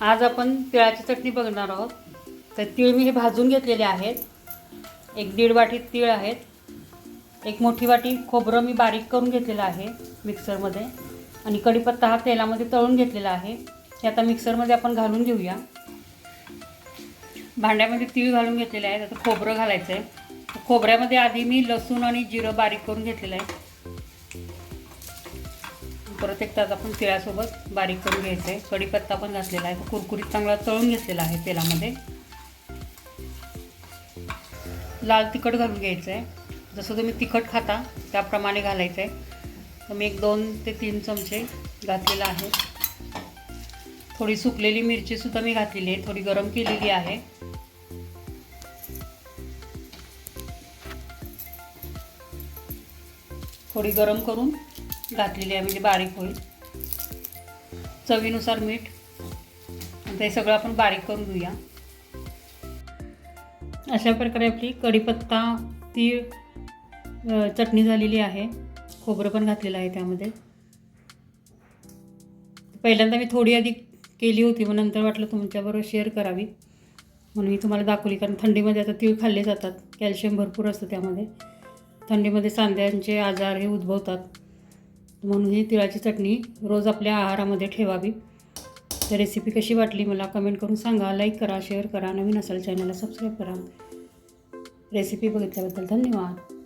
आज आपण तिळाची चटणी बघणार आहोत. तर तीळ मी हे भाजून घेतलेले आहेत. एक दीड वाटी तीळ आहेत. एक मोठी वाटी खोबरं मी बारीक करून घेतलेलं आहे मिक्सरमध्ये. आणि कढीपत्ता हा तेलामध्ये तळून घेतलेला आहे. हे आता मिक्सरमध्ये आपण घालून घेऊया. भांड्यामध्ये तीळ घालून घेतलेले आहेत आता खोबरं घालायचं आहे तर खोबऱ्यामध्ये आधी मी लसूण आणि जिरं बारीक करून घेतलेलं आहे. परत एक तास आपण तिळासोबत बारीक करून घ्यायचं आहे कढीपत्ता पण घातलेला आहे. कुरकुरीत चांगला तळून घेतलेला आहे तेलामध्ये. लाल तिखट घालून घ्यायचं आहे जसं तुम्ही तिखट खाता त्याप्रमाणे घालायचं आहे तर मी एक दोन ते तीन चमचे घातलेला आहे. थोडी सुकलेली मिरचीसुद्धा मी घातलेली आहे. थोडी गरम केलेली आहे. थोडी गरम करून घातलेली आहे म्हणजे बारीक होईल. चवीनुसार मीठ. ते सगळं आपण बारीक करून घेऊया. अशा प्रकारे आपली कढीपत्ता ती चटणी झालेली आहे. खोबरं पण घातलेलं आहे त्यामध्ये. पहिल्यांदा मी थोडी आधी केली होती मग नंतर वाटलं तुमच्याबरोबर शेअर करावी. म्हणून मी तुम्हाला दाखवली कारण थंडीमध्ये आता तीळ खाल्ले जातात. कॅल्शियम भरपूर असतं त्यामध्ये. थंडीमध्ये सांध्यांचे आजार हे उद्भवतात. म्हणून ही तिळाची चटणी रोज आपल्या आहारामध्ये ठेवावी. तर रेसिपी कशी वाटली मला कमेंट करून सांगा. लाईक करा शेअर करा. नवीन असाल चॅनलला सबस्क्राईब करा. रेसिपी बघितल्याबद्दल धन्यवाद.